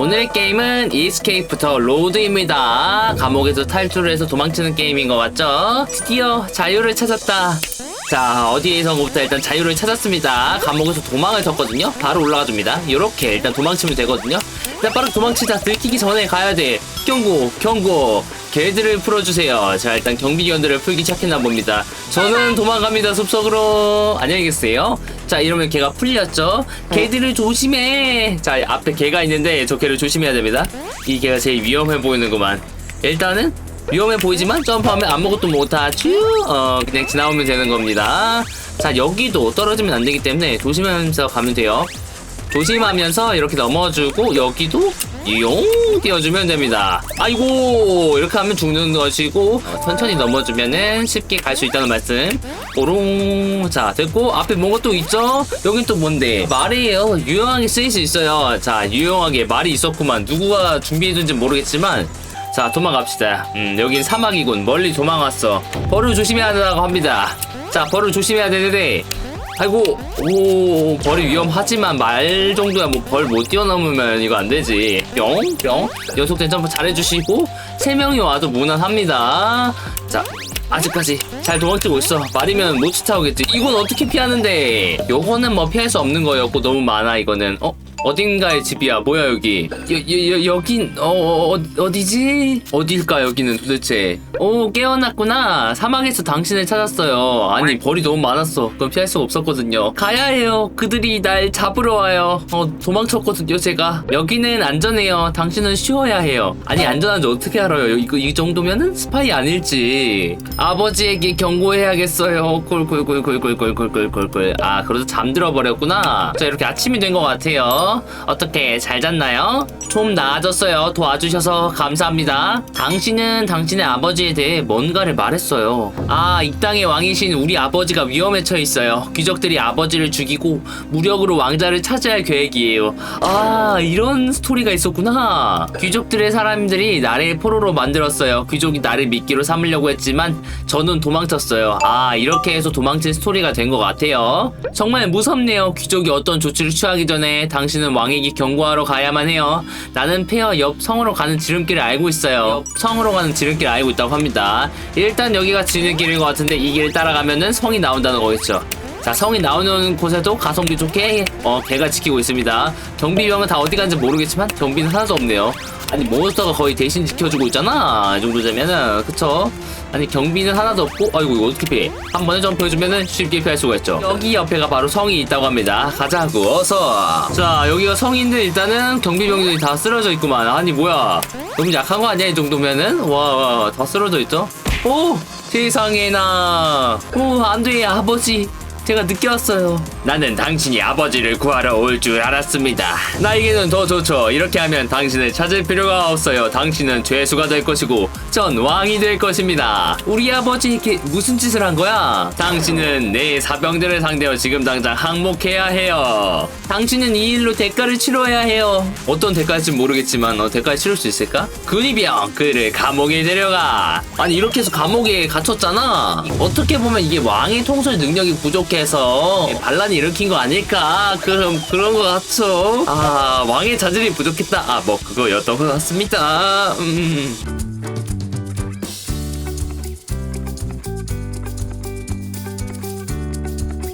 오늘의 게임은 이스케이프터 로드입니다. 감옥에서 탈출을 해서 도망치는 게임인 것 같죠? 드디어 자유를 찾았다. 자, 어디에서부터 일단 자유를 찾았습니다. 감옥에서 도망을 쳤거든요. 바로 올라가 줍니다. 이렇게 일단 도망치면 되거든요. 일단 빠르게 도망치자. 들키기 전에 가야 돼. 경고, 경고. 개들을 풀어주세요. 자, 일단 경비견들을 풀기 시작했나 봅니다. 저는 도망갑니다. 숲속으로. 안녕히 계세요. 자, 이러면 개가 풀렸죠? 개들을 조심해. 자, 앞에 개가 있는데 저 개를 조심해야 됩니다. 이 개가 제일 위험해 보이는구만. 일단은 위험해 보이지만 점프하면 아무것도 못하죠. 어, 그냥 지나오면 되는 겁니다. 자, 여기도 떨어지면 안 되기 때문에 조심하면서 가면 돼요. 조심하면서 이렇게 넘어주고 여기도 이 용 띄워주면 됩니다. 아이고 이렇게 하면 죽는 것이고 어, 천천히 넘어주면은 쉽게 갈 수 있다는 말씀. 오롱 자 됐고 앞에 뭔가 또 있죠? 여긴 또 뭔데? 말이에요. 유용하게 쓰일 수 있어요. 자 유용하게 말이 있었구만. 누구가 준비해둔지 모르겠지만 자 도망갑시다. 음 여긴 사막이군. 멀리 도망왔어. 벌을 조심해야 한다고 합니다. 자 벌을 조심해야 되는데 아이고 오 벌이 위험하지만 말 정도야. 뭐 벌 못 뛰어넘으면 이거 안 되지. 뿅뿅. 연속 된 점프 잘해주시고 세 명이 와도 무난합니다. 자 아직까지 잘 도망치고 있어. 말이면 못 쫓아오겠지. 이건 어떻게 피하는데? 요거는 뭐 피할 수 없는 거였고 너무 많아 이거는. 어 어딘가의 집이야. 뭐야 여기? 여, 여, 여, 여긴 어, 어 어디지? 어딜까 여기는 도대체? 오 깨어났구나. 사막에서 당신을 찾았어요. 아니 벌이 너무 많았어. 그건 피할 수가 없었거든요. 가야 해요. 그들이 날 잡으러 와요. 어 도망쳤거든요 제가. 여기는 안전해요. 당신은 쉬어야 해요. 아니 안전한지 어떻게 알아요? 이거 이 정도면은 스파이 아닐지. 아버지에게 경고해야겠어요. 꿀꿀꿀꿀꿀꿀꿀꿀꿀꿀 아 그래도 잠들어 버렸구나. 자 이렇게 아침이 된 것 같아요 어떻게 잘 잤나요? 좀 나아졌어요. 도와주셔서 감사합니다. 당신은 당신의 아버지에 대해 뭔가를 말했어요. 아 이 땅의 왕이신 우리 아버지가 위험에 처해 있어요. 귀족들이 아버지를 죽이고 무력으로 왕자를 차지할 계획이에요. 아 이런 스토리가 있었구나. 귀족들의 사람들이 나를 포로로 만들었어요. 귀족이 나를 미끼로 삼으려고 했지만 저는 도망쳤어요. 아 이렇게 해서 도망친 스토리가 된 것 같아요. 정말 무섭네요. 귀족이 어떤 조치를 취하기 전에 당신 은 왕에게 경고하러 가야만 해요. 나는 폐허 옆 성으로 가는 지름길을 알고 있어요. 옆 성으로 가는 지름길을 알고 있다고 합니다. 일단 여기가 지름길인 것 같은데 이 길을 따라가면은 성이 나온다는 거겠죠 자 성이 나오는 곳에도 가성비 좋게 어 개가 지키고 있습니다. 경비병은 다 어디 간지 모르겠지만 경비는 하나도 없네요. 아니 몬스터가 거의 대신 지켜주고 있잖아 이 정도 되면은. 그쵸? 아니 경비는 하나도 없고 아이고 이거 어떻게 피해? 한 번에 점프해주면은 쉽게 피할 수가 있죠. 여기 옆에가 바로 성이 있다고 합니다. 가자고 어서. 자 여기가 성인데 일단은 경비병들이 다 쓰러져 있구만. 아니 뭐야? 너무 약한 거 아니야 이 정도면은? 와다 쓰러져 있죠 오! 세상에나! 오 안돼 아버지 제가 늦게 왔어요. 나는 당신이 아버지를 구하러 올 줄 알았습니다. 나에게는 더 좋죠. 이렇게 하면 당신을 찾을 필요가 없어요. 당신은 죄수가 될 것이고, 전 왕이 될 것입니다. 우리 아버지에게 무슨 짓을 한 거야? 당신은 내 사병들을 상대로 지금 당장 항복해야 해요. 당신은 이 일로 대가를 치러야 해요. 어떤 대가일지 모르겠지만, 어, 대가를 치를 수 있을까? 근위병, 그를 감옥에 데려가. 아니, 이렇게 해서 감옥에 갇혔잖아. 어떻게 보면 이게 왕의 통솔 능력이 부족해 서 반란이 일으킨 거 아닐까? 그럼 그런 거 같죠? 아, 왕의 자질이 부족했다. 아, 뭐 그거였던 것 같습니다. 음.